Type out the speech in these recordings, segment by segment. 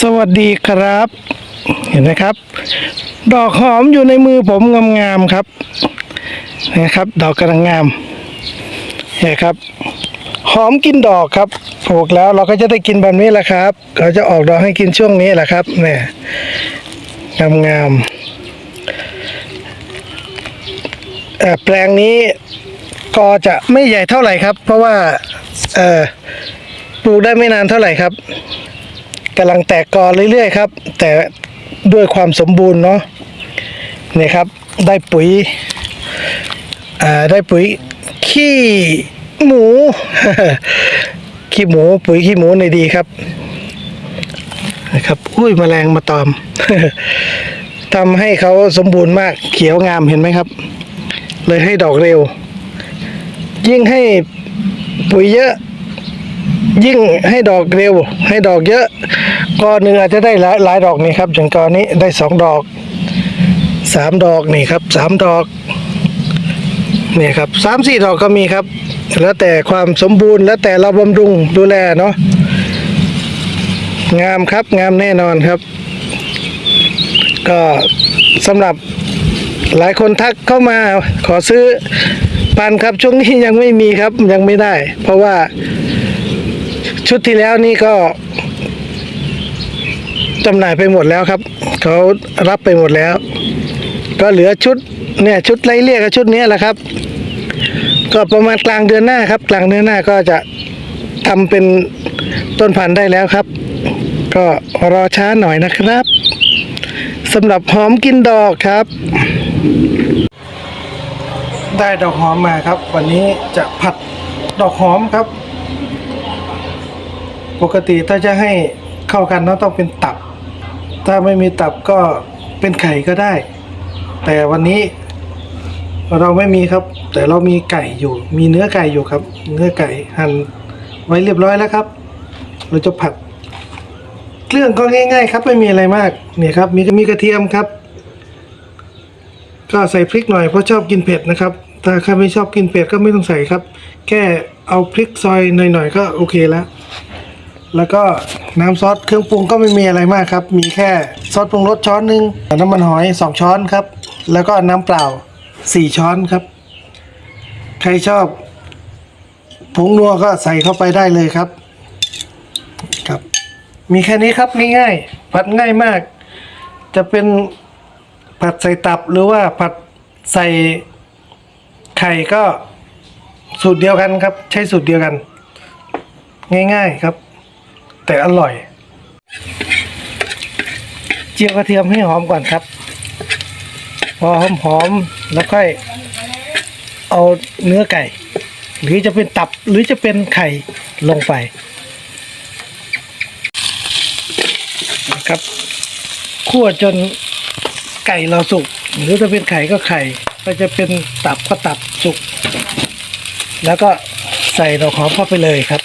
สวัสดีครับ เห็นไหมครับ ดอกหอมอยู่ในมือผมงามๆครับนะครับ ดอกกำลังงามเห็นครับ หอมกินดอกครับปลูกแล้วเราก็จะได้กินแบบนี้แหละครับเราจะออกดอกให้กินช่วงนี้แหละครับ เนี่ยงามๆเอ่แปลงนี้ก็จะไม่ใหญ่เท่าไหร่ครับ เพราะว่าปลูกได้ไม่นานเท่าไหร่ครับ กำลังแตกกอเรื่อยๆครับ แต่ด้วยความสมบูรณ์เนาะนี่ครับ ได้ปุ๋ยอ่าได้ปุ๋ยขี้หมู ขี้หมูปุ๋ยขี้หมูในดีครับนะครับอุ้ยแมลงมาตอมทำให้เขาสมบูรณ์มากเขียวงามเห็นไหมครับ เลยให้ดอกเร็ว ยิ่งให้ปุ๋ยเยอะ ยิ่งให้ดอกเร็ว ให้ดอกเยอะ กอหนึ่งอาจจะได้หลายหลายดอกนี่ครับ อย่างกอนี้ได้สองดอกสามดอกนี่ครับสามดอกนี่ครับสามสี่ดอกก็มีครับ แล้วแต่ความสมบูรณ์ แล้วแต่เราบำรุงดูแลเนาะงามครับงามแน่นอนครับ ก็สำหรับหลายคนทักเข้ามาขอซื้อปันครับช่วงนี้ยังไม่มีครับยังไม่ได้ เพราะว่าชุดที่แล้วนี่ก็ จำหน่ายไปหมดแล้วครับ เขารับไปหมดแล้ว ก็เหลือชุดเนี่ยชุดไล่เรียกกับชุดนี้แหละครับ ก็ประมาณกลางเดือนหน้าครับ กลางเดือนหน้าก็จะทำเป็นต้นพันธุ์ได้แล้วครับ ก็รอช้าหน่อยนะครับสำหรับหอมกินดอกครับ ได้ดอกหอมมาครับ วันนี้จะผัดดอกหอมครับ ปกติถ้าจะให้เข้ากันเนาะต้องเป็นตับ ถ้าไม่มีตับก็เป็นไข่ก็ได้ แต่วันนี้เราไม่มีครับ แต่เรามีไก่อยู่ มีเนื้อไก่อยู่ครับ เนื้อไก่หั่นไว้เรียบร้อยแล้วครับ เราจะผัดเครื่องก็ง่าย ๆ ครับ ไม่มีอะไรมากเนี่ยครับ มีมีกระเทียมครับ ก็ใส่พริกหน่อยเพราะชอบกินเผ็ดนะครับ ถ้าใครไม่ชอบกินเผ็ดก็ไม่ต้องใส่ครับ แค่เอาพริกซอยหน่อยๆก็โอเคแล้ว แล้วก็น้ำซอสเครื่องปรุงก็ไม่มีอะไรมากครับ มีแค่ซอสปรุงรสช้อนหนึ่งน้ำมันหอยสองช้อนครับ แล้วก็น้ำเปล่าสี่ช้อนครับ ใครชอบผงนัวก็ใส่เข้าไปได้เลยครับ ครับ มีแค่นี้ครับง่ายๆผัดง่ายมาก จะเป็นผัดใส่ตับหรือว่าผัดใส่ไข่ก็สูตรเดียวกันครับ ใช้สูตรเดียวกัน ง่ายๆครับ แต่อร่อย เจียวกระเทียมให้หอมก่อนครับ พอหอมๆแล้วค่อยเอาเนื้อไก่ หรือจะเป็นตับหรือจะเป็นไข่ลงไปนะครับคั่วจนไก่เราสุก หรือจะเป็นไข่ก็ไข่ ก็จะเป็นตับก็ตับสุก แล้วก็ใส่ดอกหอมเข้าไปเลยครับ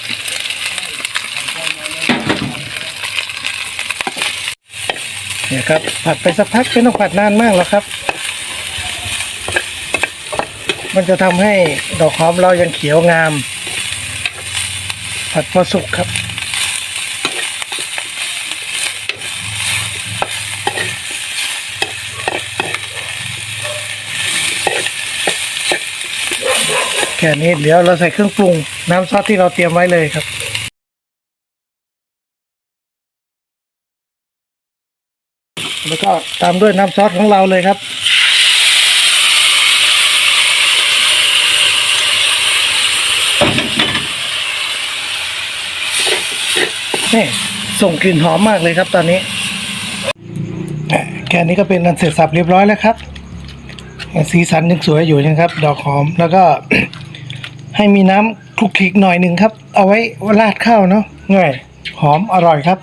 เนี่ยครับผัดไปสักพักไม่ต้องผัดนานมากหรอกครับ มันจะทำให้ดอกหอมเรายังเขียวงาม ผัดพอสุกครับแค่นี้เดี๋ยวเราใส่เครื่องปรุงน้ำซอสที่เราเตรียมไว้เลยครับ แล้วก็ตามด้วยน้ำซอสของเราเลยครับ นี่ส่งกลิ่นหอมมากเลยครับตอนนี้ แค่นี้ก็เป็นอันเสร็จสับเรียบร้อยแล้วครับ สีสันยังสวยอยู่นะครับ ดอกหอมแล้วก็ให้มีน้ำคลุกคลิกหน่อยหนึ่งครับ เอาไว้ราดข้าวเนาะง่ายหอมอร่อยครับ